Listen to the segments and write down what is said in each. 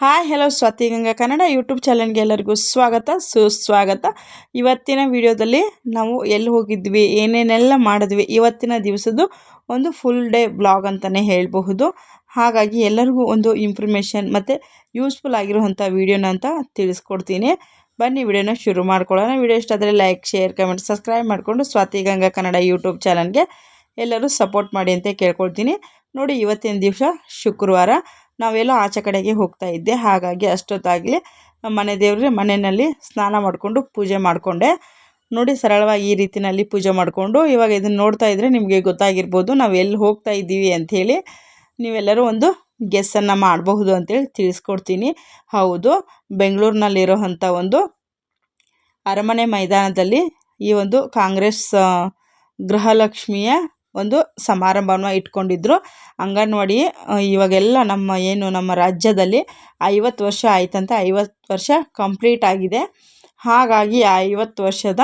Hi, hello Swathi Ganga Kannada YouTube ಚಾನಲ್ಗೆ ಎಲ್ಲರಿಗೂ ಸ್ವಾಗತ, ಸುಸ್ವಾಗತ. ಇವತ್ತಿನ ವಿಡಿಯೋದಲ್ಲಿ ನಾವು ಎಲ್ಲಿ ಹೋಗಿದ್ವಿ, ಏನೇನೆಲ್ಲ ಮಾಡಿದ್ವಿ, ಇವತ್ತಿನ ದಿವಸದ್ದು ಒಂದು ಫುಲ್ ಡೇ ಬ್ಲಾಗ್ ಅಂತಲೇ ಹೇಳಬಹುದು. ಹಾಗಾಗಿ ಎಲ್ಲರಿಗೂ ಒಂದು ಇನ್ಫಾರ್ಮೇಷನ್ ಮತ್ತು ಯೂಸ್ಫುಲ್ ಆಗಿರುವಂಥ ವೀಡಿಯೋನ ಅಂತ ತಿಳಿಸ್ಕೊಡ್ತೀನಿ. ಬನ್ನಿ, ವಿಡಿಯೋನ ಶುರು ಮಾಡ್ಕೊಳ್ಳೋಣ. ವಿಡಿಯೋ ಇಷ್ಟ ಆದರೆ ಲೈಕ್ ಶೇರ್ ಕಮೆಂಟ್ ಸಬ್ಸ್ಕ್ರೈಬ್ ಮಾಡಿಕೊಂಡು ಸ್ವಾತಿ ಗಂಗಾ ಕನ್ನಡ ಯೂಟ್ಯೂಬ್ ಚಾನಲ್ಗೆ ಎಲ್ಲರೂ ಸಪೋರ್ಟ್ ಮಾಡಿ ಅಂತ ಕೇಳ್ಕೊಳ್ತೀನಿ. ನೋಡಿ, ಇವತ್ತಿನ ದಿವಸ ಶುಕ್ರವಾರ. ನಾವೆಲ್ಲೋ ಆಚೆ ಕಡೆಗೆ ಹೋಗ್ತಾ ಇದ್ದೆ. ಹಾಗಾಗಿ ಅಷ್ಟೊತ್ತಾಗಲಿ ಮನೆ ದೇವರೇ ಮನೆಯಲ್ಲಿ ಸ್ನಾನ ಮಾಡಿಕೊಂಡು ಪೂಜೆ ಮಾಡಿಕೊಂಡೆ. ನೋಡಿ ಸರಳವಾಗಿ ಈ ರೀತಿಯಲ್ಲಿ ಪೂಜೆ ಮಾಡಿಕೊಂಡು ಇವಾಗ ಇದನ್ನು ನೋಡ್ತಾ ಇದ್ದರೆ ನಿಮಗೆ ಗೊತ್ತಾಗಿರ್ಬೋದು ನಾವು ಎಲ್ಲಿ ಹೋಗ್ತಾ ಇದ್ದೀವಿ ಅಂಥೇಳಿ ನೀವೆಲ್ಲರೂ ಒಂದು ಗೆಸ್ಸನ್ನು ಮಾಡಬಹುದು ಅಂತೇಳಿ ತಿಳಿಸ್ಕೊಡ್ತೀನಿ. ಹೌದು ಬೆಂಗಳೂರಿನಲ್ಲಿರೋವಂಥ ಒಂದು ಅರಮನೆ ಮೈದಾನದಲ್ಲಿ ಈ ಒಂದು ಕಾಂಗ್ರೆಸ್ ಗೃಹಲಕ್ಷ್ಮಿಯ ಒಂದು ಸಮಾರಂಭವನ್ನು ಇಟ್ಕೊಂಡಿದ್ರು. ಅಂಗನವಾಡಿ ಇವಾಗೆಲ್ಲ ನಮ್ಮ ಏನು ನಮ್ಮ ರಾಜ್ಯದಲ್ಲಿ ಐವತ್ತು ವರ್ಷ ಆಯ್ತಂತೆ ಐವತ್ತು ವರ್ಷ ಕಂಪ್ಲೀಟ್ ಆಗಿದೆ. ಹಾಗಾಗಿ ಆ ಐವತ್ತು ವರ್ಷದ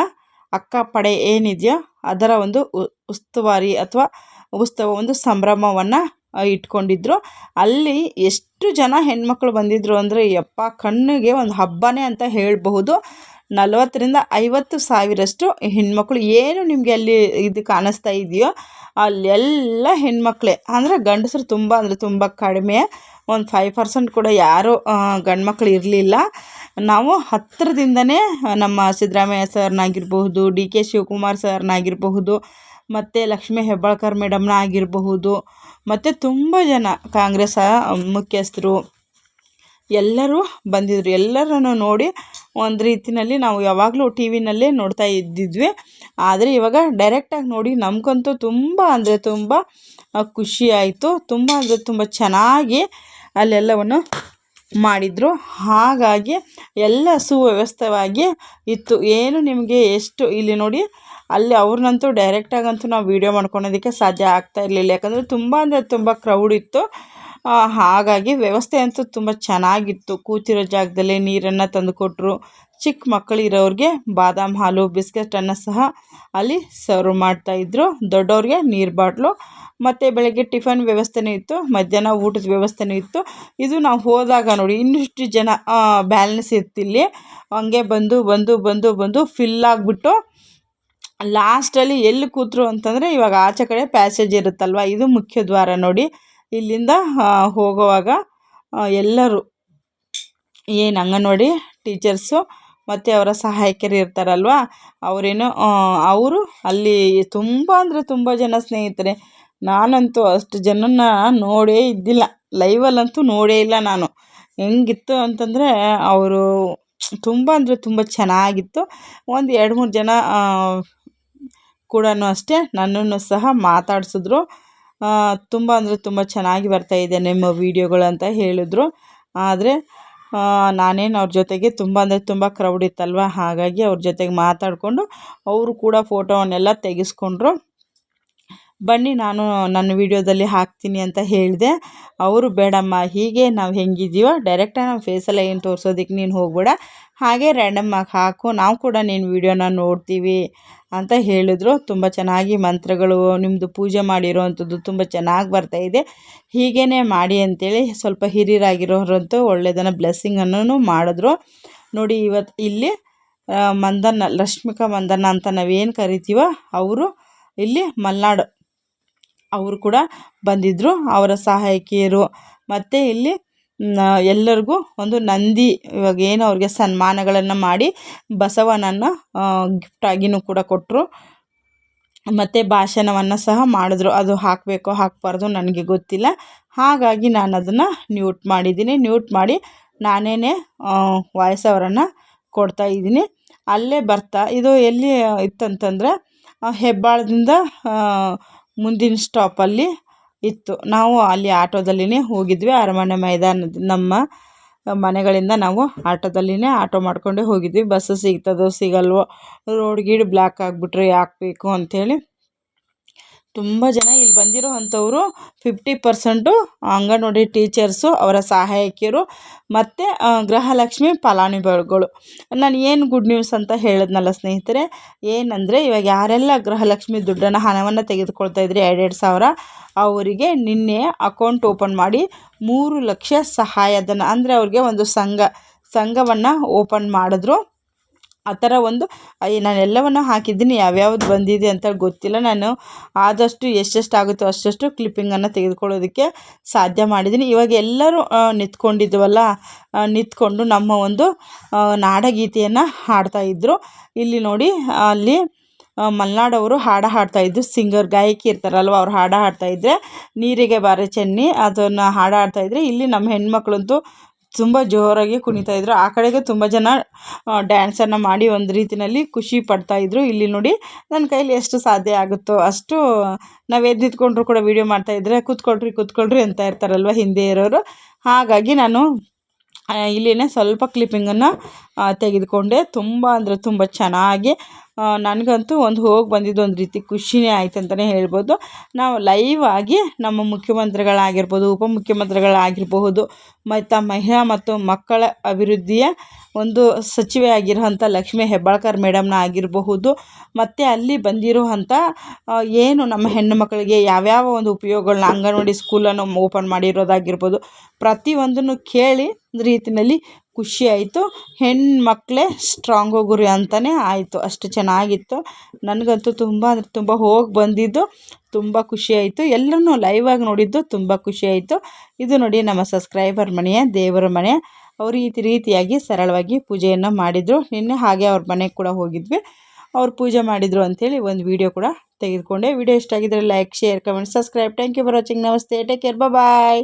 ಅಕ್ಕಪಡೆ ಏನಿದೆಯೋ ಅದರ ಒಂದು ಉಸ್ತುವಾರಿ ಅಥವಾ ಉತ್ಸವ ಒಂದು ಸಂಭ್ರಮವನ್ನು ಇಟ್ಕೊಂಡಿದ್ರು. ಅಲ್ಲಿ ಎಷ್ಟು ಜನ ಹೆಣ್ಮಕ್ಳು ಬಂದಿದ್ದರು ಅಂದರೆ ಯಪ್ಪ ಕಣ್ಣಿಗೆ ಒಂದು ಹಬ್ಬನೇ ಅಂತ ಹೇಳಬಹುದು. ನಲವತ್ತರಿಂದ ಐವತ್ತು ಸಾವಿರಷ್ಟು ಹೆಣ್ಮಕ್ಳು. ಏನು ನಿಮಗೆ ಅಲ್ಲಿ ಇದು ಕಾಣಿಸ್ತಾ ಇದೆಯೋ ಅಲ್ಲೆಲ್ಲ ಹೆಣ್ಮಕ್ಳೇ. ಅಂದರೆ ಗಂಡಸರು ತುಂಬ, ಅಂದರೆ ತುಂಬ ಕಡಿಮೆ. ಒಂದು ಫೈವ್ ಪರ್ಸೆಂಟ್ ಕೂಡ ಯಾರೂ ಗಂಡ್ಮಕ್ಳು ಇರಲಿಲ್ಲ. ನಾವು ಹತ್ತಿರದಿಂದನೇ ನಮ್ಮ ಸಿದ್ದರಾಮಯ್ಯ ಸರ್ನಾಗಿರಬಹುದು, ಡಿ ಕೆ ಶಿವಕುಮಾರ್ ಸರ್ನಾಗಿರಬಹುದು, ಮತ್ತು ಲಕ್ಷ್ಮೀ ಹೆಬ್ಬಾಳ್ಕರ್ ಮೇಡಮ್ನ ಆಗಿರಬಹುದು, ಮತ್ತು ತುಂಬ ಜನ ಕಾಂಗ್ರೆಸ್ ಮುಖ್ಯಸ್ಥರು ಎಲ್ಲರೂ ಬಂದಿದ್ದರು ಎಲ್ಲರನ್ನು ನೋಡಿ ಒಂದು ರೀತಿಯಲ್ಲಿ ನಾವು ಯಾವಾಗಲೂ ಟಿ ವಿನಲ್ಲೇ ನೋಡ್ತಾ ಇದ್ದಿದ್ವಿ. ಆದರೆ ಇವಾಗ ಡೈರೆಕ್ಟಾಗಿ ನೋಡಿ ನಮಗಂತೂ ತುಂಬ ಅಂದರೆ ತುಂಬ ಖುಷಿ ಆಯಿತು. ತುಂಬ ಅಂದರೆ ತುಂಬ ಚೆನ್ನಾಗಿ ಅಲ್ಲೆಲ್ಲವನ್ನು ಮಾಡಿದರು. ಹಾಗಾಗಿ ಎಲ್ಲ ಸುವ್ಯವಸ್ಥಿತವಾಗಿ ಇತ್ತು. ಏನು ನಿಮಗೆ ಎಷ್ಟು ಇಲ್ಲಿ ನೋಡಿ, ಅಲ್ಲಿ ಅವ್ರನ್ನಂತೂ ಡೈರೆಕ್ಟಾಗಂತೂ ನಾವು ವೀಡಿಯೋ ಮಾಡ್ಕೊಳೋದಕ್ಕೆ ಸಾಧ್ಯ ಆಗ್ತಾ ಇರಲಿಲ್ಲ. ಯಾಕಂದರೆ ತುಂಬ ಅಂದರೆ ತುಂಬ ಕ್ರೌಡ್ ಇತ್ತು. ಹಾಗಾಗಿ ವ್ಯವಸ್ಥೆ ಅಂತೂ ತುಂಬ ಚೆನ್ನಾಗಿತ್ತು. ಕೂತಿರೋ ಜಾಗದಲ್ಲೇ ನೀರನ್ನು ತಂದುಕೊಟ್ರು. ಚಿಕ್ಕ ಮಕ್ಕಳಿರೋರಿಗೆ ಬಾದಾಮಿ ಹಾಲು ಬಿಸ್ಕೆಟನ್ನು ಸಹ ಅಲ್ಲಿ ಸರ್ವ್ ಮಾಡ್ತಾಯಿದ್ರು ದೊಡ್ಡವ್ರಿಗೆ ನೀರು ಬಾಟ್ಲು. ಮತ್ತು ಬೆಳಗ್ಗೆ ಟಿಫನ್ ವ್ಯವಸ್ಥೆನೂ ಇತ್ತು. ಮಧ್ಯಾಹ್ನ ಊಟದ ವ್ಯವಸ್ಥೆನೂ ಇತ್ತು. ಇದು ನಾವು ಹೋದಾಗ ನೋಡಿ, ಇನ್ನಿಷ್ಟು ಜನ ಬ್ಯಾಲೆನ್ಸ್ ಇರ್ತಿಲ್ಲಿ ಹಂಗೆ ಬಂದು ಬಂದು ಬಂದು ಬಂದು ಫಿಲ್ ಆಗಿಬಿಟ್ಟು ಲಾಸ್ಟಲ್ಲಿ ಎಲ್ಲಿ ಕೂತರು ಅಂತಂದರೆ ಇವಾಗ ಆಚೆ ಕಡೆ ಪ್ಯಾಸೇಜ್ ಇರುತ್ತಲ್ವ? ಇದು ಮುಖ್ಯ ದ್ವಾರ ನೋಡಿ. ಇಲ್ಲಿಂದ ಹೋಗುವಾಗ ಎಲ್ಲರೂ, ಏನು ಅಂಗನವಾಡಿ ಟೀಚರ್ಸು ಮತ್ತು ಅವರ ಸಹಾಯಕರು ಇರ್ತಾರಲ್ವ, ಅವರೇನು ಅವರು ಅಲ್ಲಿ ತುಂಬ ಅಂದರೆ ತುಂಬ ಜನ ಸ್ನೇಹಿತರೆ. ನಾನಂತೂ ಅಷ್ಟು ಜನನ ನೋಡೇ ಇದ್ದಿಲ್ಲ. ಲೈವಲ್ಲಂತೂ ನೋಡೇ ಇಲ್ಲ ನಾನು. ಹೆಂಗಿತ್ತು ಅಂತಂದರೆ, ಅವರು ತುಂಬ ಅಂದರೆ ತುಂಬ ಚೆನ್ನಾಗಿತ್ತು. ಒಂದು ಎರಡು ಮೂರು ಜನ ಕೂಡ ಅಷ್ಟೇ ನನ್ನನ್ನು ಸಹ ಮಾತಾಡಿಸಿದ್ರು. ತುಂಬ ಅಂದರೆ ತುಂಬ ಚೆನ್ನಾಗಿ ಬರ್ತಾಯಿದೆ ನಿಮ್ಮ ವೀಡಿಯೋಗಳು ಅಂತ ಹೇಳಿದ್ರು. ಆದರೆ ನಾನೇನು ಅವ್ರ ಜೊತೆಗೆ ತುಂಬ ಅಂದರೆ ತುಂಬ ಕ್ರೌಡ್ ಇತ್ತಲ್ವ? ಹಾಗಾಗಿ ಅವ್ರ ಜೊತೆಗೆ ಮಾತಾಡಿಕೊಂಡು ಅವರು ಕೂಡ ಫೋಟೋವನ್ನೆಲ್ಲ ತೆಗೆಸ್ಕೊಂಡ್ರು. ಬನ್ನಿ, ನಾನು ನನ್ನ ವೀಡಿಯೋದಲ್ಲಿ ಹಾಕ್ತೀನಿ ಅಂತ ಹೇಳಿದೆ. ಅವರು, ಬೇಡಮ್ಮ, ಹೀಗೆ ನಾವು ಹೆಂಗಿದ್ದೀವೋ ಡೈರೆಕ್ಟಾಗಿ ನಮ್ಮ ಫೇಸೆಲ್ಲ ಏನು ತೋರಿಸೋದಕ್ಕೆ ನೀನು ಹೋಗಬೇಡ. ಹಾಗೆ ರ್ಯಾಂಡಮ್ಮಾಗಿ ಹಾಕು, ನಾವು ಕೂಡ ನಿನ್ನ ವೀಡಿಯೋನ ನೋಡ್ತೀವಿ ಅಂತ ಹೇಳಿದ್ರು. ತುಂಬ ಚೆನ್ನಾಗಿ ಮಂತ್ರಗಳು ನಿಮ್ಮದು ಪೂಜೆ ಮಾಡಿರೋ ಅಂಥದ್ದು ತುಂಬ ಚೆನ್ನಾಗಿ ಬರ್ತಾಯಿದೆ ಹೀಗೇ ಮಾಡಿ ಅಂತೇಳಿ ಸ್ವಲ್ಪ ಹಿರಿಯರಾಗಿರೋರಂತೂ ಒಳ್ಳೆಯದನ್ನು ಬ್ಲೆಸ್ಸಿಂಗನ್ನು ಮಾಡಿದ್ರು. ನೋಡಿ ಇವತ್ತು ಇಲ್ಲಿ ಮಂದನ್ನ, ಲಕ್ಷ್ಮಿಕಾ ಮಂದನ್ನ ಅಂತ ನಾವೇನು ಕರಿತೀವೋ, ಅವರು ಇಲ್ಲಿ ಮಲೆನಾಡು ಅವರು ಕೂಡ ಬಂದಿದ್ದರು ಅವರ ಸಹಾಯಕಿಯರು. ಮತ್ತು ಇಲ್ಲಿ ಎಲ್ಲರಿಗೂ ಒಂದು ನಂದಿ, ಇವಾಗ ಏನು ಅವ್ರಿಗೆ ಸನ್ಮಾನಗಳನ್ನು ಮಾಡಿ ಬಸವನನ್ನು ಗಿಫ್ಟಾಗಿಯೂ ಕೂಡ ಕೊಟ್ಟರು ಮತ್ತು ಭಾಷಣವನ್ನು ಸಹ ಮಾಡಿದ್ರು. ಅದು ಹಾಕಬೇಕೋ ಹಾಕಬಾರ್ದು ನನಗೆ ಗೊತ್ತಿಲ್ಲ. ಹಾಗಾಗಿ ನಾನು ಅದನ್ನು ನ್ಯೂಟ್ ಮಾಡಿದ್ದೀನಿ. ನ್ಯೂಟ್ ಮಾಡಿ ನಾನೇ ವಾಯ್ಸ್ ಕೊಡ್ತಾ ಇದ್ದೀನಿ. ಅಲ್ಲೇ ಬರ್ತಾ, ಇದು ಎಲ್ಲಿ ಇತ್ತಂತಂದರೆ ಹೆಬ್ಬಾಳದಿಂದ ಮುಂದಿನ ಸ್ಟಾಪಲ್ಲಿ ಇತ್ತು. ನಾವು ಅಲ್ಲಿ ಆಟೋದಲ್ಲಿನೇ ಹೋಗಿದ್ವಿ. ಅರಮನೆ ಮೈದಾನದ ನಮ್ಮ ಮನೆಗಳಿಂದ ನಾವು ಆಟೋದಲ್ಲಿಯೇ ಆಟೋ ಮಾಡಿಕೊಂಡೇ ಹೋಗಿದ್ವಿ. ಬಸ್ಸು ಸಿಗ್ತದೋ ಸಿಗಲ್ವೋ, ರೋಡ್ ಗೀಡ್ ಬ್ಲಾಕ್ ಆಗಿಬಿಟ್ರೆ ಯಾಕೆ ಬೇಕು ಅಂಥೇಳಿ ತುಂಬ ಜನ ಇಲ್ಲಿ ಇರುವಂಥವರು ಫಿಫ್ಟಿ ಪರ್ಸೆಂಟು ಅಂಗನವಾಡಿ ಟೀಚರ್ಸು ಅವರ ಸಹಾಯಕಿಯರು ಮತ್ತು ಗೃಹಲಕ್ಷ್ಮಿ ಫಲಾನುಭವಿಗಳು. ನಾನು ಏನು ಗುಡ್ ನ್ಯೂಸ್ ಅಂತ ಹೇಳಿದ್ನಲ್ಲ ಸ್ನೇಹಿತರೆ, ಏನಂದರೆ ಇವಾಗ ಯಾರೆಲ್ಲ ಗೃಹಲಕ್ಷ್ಮಿ ದುಡ್ಡನ್ನು, ಹಣವನ್ನು ತೆಗೆದುಕೊಳ್ತಾ ಇದ್ರಿ ಎರಡೆರಡು ಸಾವಿರ, ಅವರಿಗೆ ನಿನ್ನೆ ಅಕೌಂಟ್ ಓಪನ್ ಮಾಡಿ ಮೂರು ಲಕ್ಷ ಸಹಾಯಧನ, ಅಂದರೆ ಅವ್ರಿಗೆ ಒಂದು ಸಂಘ, ಸಂಘವನ್ನು ಓಪನ್ ಮಾಡಿದ್ರು. ಆ ಥರ ಒಂದು ನಾನು ಎಲ್ಲವನ್ನು ಹಾಕಿದ್ದೀನಿ, ಯಾವ್ಯಾವ್ದು ಬಂದಿದೆ ಅಂತ ಗೊತ್ತಿಲ್ಲ. ನಾನು ಆದಷ್ಟು ಎಷ್ಟೆಷ್ಟು ಆಗುತ್ತೋ ಅಷ್ಟಷ್ಟು ಕ್ಲಿಪ್ಪಿಂಗನ್ನು ತೆಗೆದುಕೊಳ್ಳೋದಕ್ಕೆ ಸಾಧ್ಯ ಮಾಡಿದ್ದೀನಿ. ಇವಾಗ ಎಲ್ಲರೂ ನಿಂತ್ಕೊಂಡಿದ್ವಲ್ಲ ನಿಂತ್ಕೊಂಡು ನಮ್ಮ ಒಂದು ನಾಡಗೀತೆಯನ್ನು ಹಾಡ್ತಾಯಿದ್ರು ಇಲ್ಲಿ ನೋಡಿ, ಅಲ್ಲಿ ಮಲೆನಾಡವರು ಹಾಡು ಹಾಡ್ತಾಯಿದ್ರು ಸಿಂಗರ್, ಗಾಯಕಿ ಇರ್ತಾರಲ್ವ, ಅವ್ರು ಹಾಡು ಹಾಡ್ತಾಯಿದ್ರೆ ನೀರಿಗೆ ಬಾರೆ ಚೆನ್ನಿ ಅದನ್ನು ಹಾಡು ಹಾಡ್ತಾಯಿದ್ರೆ ಇಲ್ಲಿ ನಮ್ಮ ಹೆಣ್ಮಕ್ಳಂತೂ ತುಂಬ ಜೋರಾಗಿ ಕುಣಿತಾಯಿದ್ರು ಆ ಕಡೆಗೆ ತುಂಬ ಜನ ಡ್ಯಾನ್ಸನ್ನು ಮಾಡಿ ಒಂದು ರೀತಿಯಲ್ಲಿ ಖುಷಿ ಪಡ್ತಾಯಿದ್ರು ಇಲ್ಲಿ ನೋಡಿ ನನ್ನ ಕೈಲಿ ಎಷ್ಟು ಸಾಧ್ಯ ಆಗುತ್ತೋ ಅಷ್ಟು ನಾವು ಎದ್ದು ಕೂಡ ವೀಡಿಯೋ ಇದ್ದರೆ ಕೂತ್ಕೊಳ್ರಿ ಕೂತ್ಕೊಳ್ರಿ ಅಂತ ಇರ್ತಾರಲ್ವ ಹಿಂದೆ ಇರೋರು. ಹಾಗಾಗಿ ನಾನು ಇಲ್ಲಿನೇ ಸ್ವಲ್ಪ ಕ್ಲಿಪ್ಪಿಂಗನ್ನು ತೆಗೆದುಕೊಂಡೆ. ತುಂಬ ಅಂದರೆ ತುಂಬ ಚೆನ್ನಾಗಿ ನನಗಂತೂ ಒಂದು ಹೋಗಿ ಬಂದಿದ್ದು ಒಂದು ರೀತಿ ಖುಷಿಯೇ ಆಯ್ತು ಅಂತಲೇ ಹೇಳ್ಬೋದು. ನಾವು ಲೈವ್ ಆಗಿ ನಮ್ಮ ಮುಖ್ಯಮಂತ್ರಿಗಳಾಗಿರ್ಬೋದು ಉಪಮುಖ್ಯಮಂತ್ರಿಗಳಾಗಿರಬಹುದು ಮತ್ತು ಮಹಿಳಾ ಮತ್ತು ಮಕ್ಕಳ ಅಭಿವೃದ್ಧಿಯ ಒಂದು ಸಚಿವೆ ಆಗಿರುವಂಥ ಲಕ್ಷ್ಮೀ ಹೆಬ್ಬಾಳ್ಕರ್ ಮೇಡಮ್ನ ಆಗಿರಬಹುದು. ಮತ್ತು ಅಲ್ಲಿ ಬಂದಿರುವಂಥ ಏನು ನಮ್ಮ ಹೆಣ್ಣು ಮಕ್ಕಳಿಗೆ ಯಾವ್ಯಾವ ಒಂದು ಉಪಯೋಗಗಳನ್ನ ಅಂಗನವಾಡಿ ಸ್ಕೂಲನ್ನು ಓಪನ್ ಮಾಡಿರೋದಾಗಿರ್ಬೋದು, ಪ್ರತಿಯೊಂದನ್ನು ಕೇಳಿ ರೀತಿಯಲ್ಲಿ ಖುಷಿ ಆಯಿತು. ಹೆಣ್ಮಕ್ಳೇ ಸ್ಟ್ರಾಂಗು ಗುರಿ ಅಂತಲೇ ಆಯಿತು. ಅಷ್ಟು ಚೆನ್ನಾಗಿತ್ತು. ನನಗಂತೂ ತುಂಬ ಅಂದರೆ ತುಂಬ ಹೋಗಿ ಬಂದಿದ್ದು. ತುಂಬ ಖುಷಿಯಾಯಿತು ಲೈವ್ ಲೈವಾಗಿ ನೋಡಿದ್ದು ತುಂಬ ಆಯಿತು. ಇದು ನೋಡಿ ನಮ್ಮ ಸಬ್ಸ್ಕ್ರೈಬರ್ ಮನೆಯ ದೇವರ ಮನೆ. ಅವರು ಈ ರೀತಿಯಾಗಿ ಸರಳವಾಗಿ ಪೂಜೆಯನ್ನು ಮಾಡಿದರು. ನಿನ್ನೆ ಹಾಗೆ ಅವ್ರ ಮನೆಗೆ ಕೂಡ ಹೋಗಿದ್ವಿ. ಅವ್ರು ಪೂಜೆ ಮಾಡಿದರು ಅಂಥೇಳಿ ಒಂದು ವೀಡಿಯೋ ಕೂಡ ತೆಗೆದುಕೊಂಡೆ. ವಿಡಿಯೋ ಇಷ್ಟ ಆಗಿದ್ದರೆ like share comment subscribe thank you for watching ನಮಸ್ತೆ. Take care bye